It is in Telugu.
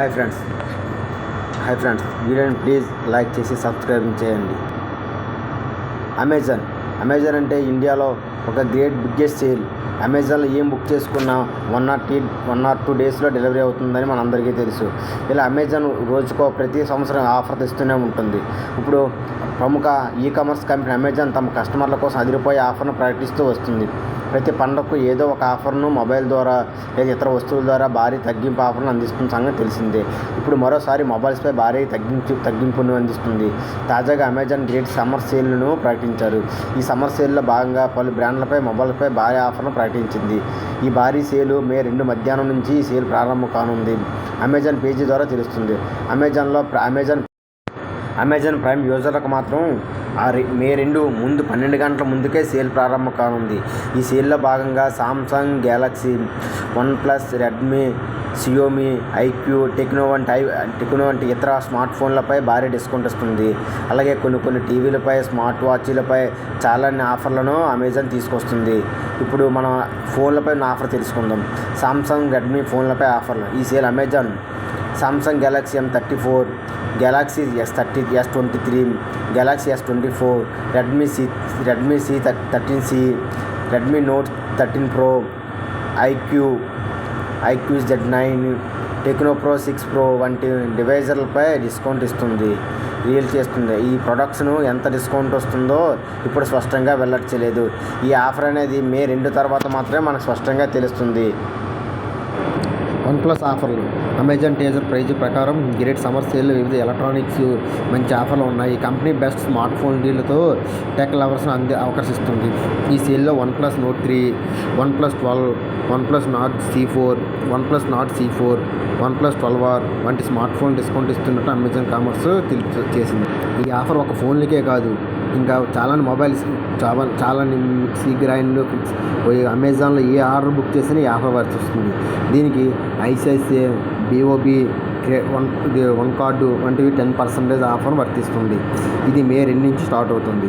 హాయ్ ఫ్రెండ్స్ హాయ్ ఫ్రెండ్స్ వీడియోని ప్లీజ్ లైక్ చేసి సబ్స్క్రైబ్ చేయండి. అమెజాన్ అమెజాన్ అంటే ఇండియాలో ఒక గ్రేట్ బిగ్గెస్ట్ సేల్ అమెజాన్లో ఏం బుక్ చేసుకున్నా one not T one not two డేస్లో డెలివరీ అవుతుందని మనందరికీ తెలుసు. ఇలా అమెజాన్ రోజుకో ప్రతి సంవత్సరం ఆఫర్ తెస్తూనే ఉంటుంది. ఇప్పుడు ప్రముఖ ఈ కామర్స్ కంపెనీ అమెజాన్ తమ కస్టమర్ల కోసం అదిరిపోయే ఆఫర్ను ప్రకటిస్తూ వస్తుంది. ప్రతి పండగకు ఏదో ఒక ఆఫర్ను మొబైల్ ద్వారా లేదా ఇతర వస్తువుల ద్వారా భారీ తగ్గింపు ఆఫర్ను అందిస్తున్న సంగతి తెలిసిందే. ఇప్పుడు మరోసారి మొబైల్స్పై భారీ తగ్గించు తగ్గింపును అందిస్తుంది. తాజాగా అమెజాన్ గ్రేట్ సమ్మర్ సేల్ను ప్రకటించారు. ఈ సమ్మర్ సేల్లో భాగంగా పలు బ్రాండ్లపై మొబైల్పై భారీ ఆఫర్ను ప్రకటించింది. ఈ భారీ సేలు మే రెండు మధ్యాహ్నం నుంచి ఈ సేల్ ప్రారంభం కానుంది. అమెజాన్ పేజీ ద్వారా తెలుస్తుంది. అమెజాన్లో అమెజాన్ అమెజాన్ ప్రైమ్ యూజర్లకు మాత్రం ఆ మే రెండు ముందు పన్నెండు గంటల ముందుకే సేల్ ప్రారంభం కానుంది. ఈ సేల్లో భాగంగా Samsung Galaxy One Plus Redmi Xiaomi iQOO Tecno వంటి ఐ టెక్నో వంటి ఇతర స్మార్ట్ ఫోన్లపై భారీ డిస్కౌంట్ ఇస్తుంది అలాగే కొన్ని కొన్ని టీవీలపై స్మార్ట్ వాచ్లపై చాలా ఆఫర్లను అమెజాన్ తీసుకొస్తుంది. ఇప్పుడు మన ఫోన్లపై ఆఫర్ తెలుసుకుందాం. సామ్సంగ్ రెడ్మీ ఫోన్లపై ఆఫర్లు. ఈ sale Amazon Samsung Galaxy M thirty four Galaxy S thirty S twenty three Galaxy S twenty four Redmi C Redmi C thirteen C Redmi Note thirteen Pro iQOO iQOO Z nine Tecno Pro six Pro వంటి డివైజర్లపై డిస్కౌంట్ ఇస్తుంది రీల్ చేస్తుంది. ఈ ప్రొడక్ట్స్ను ఎంత డిస్కౌంట్ వస్తుందో ఇప్పుడు స్పష్టంగా వెల్లడించలేదు ఈ ఆఫర్ అనేది మే రెండు తర్వాత మాత్రమే మనకు స్పష్టంగా తెలుస్తుంది. వన్ ప్లస్ ఆఫర్లు. అమెజాన్ టేజర్ ప్రైజ్ ప్రకారం గ్రేట్ సమ్మర్ సేల్ వివిధ ఎలక్ట్రానిక్స్ మంచి ఆఫర్లు ఉన్నాయి. కంపెనీ బెస్ట్ స్మార్ట్ ఫోన్ డీల్తో టెక్ లవర్స్ను అంది ఆకర్షిస్తుంది ఈ సేల్లో OnePlus note three OnePlus twelve OnePlus Nord C four OnePlus Nord C four OnePlus twelve R వంటి స్మార్ట్ ఫోన్ డిస్కౌంట్ ఇస్తున్నట్టు అమెజాన్ కామర్స్ చేసింది. ఈ ఆఫర్ ఒక ఫోన్లకే కాదు ఇంకా చాలా మొబైల్స్ చాలా చాలా మిక్సీ గ్రైండ్ అమెజాన్లో ఏ ఆర్డర్ బుక్ చేసినా ఈ ఆఫర్ వర్తిస్తుంది. దీనికి ICICI BOB one one card వంటివి టెన్ పర్సెంటేజ్ ఆఫర్ వర్తిస్తుంది. ఇది మే రెండు నుంచి స్టార్ట్ అవుతుంది.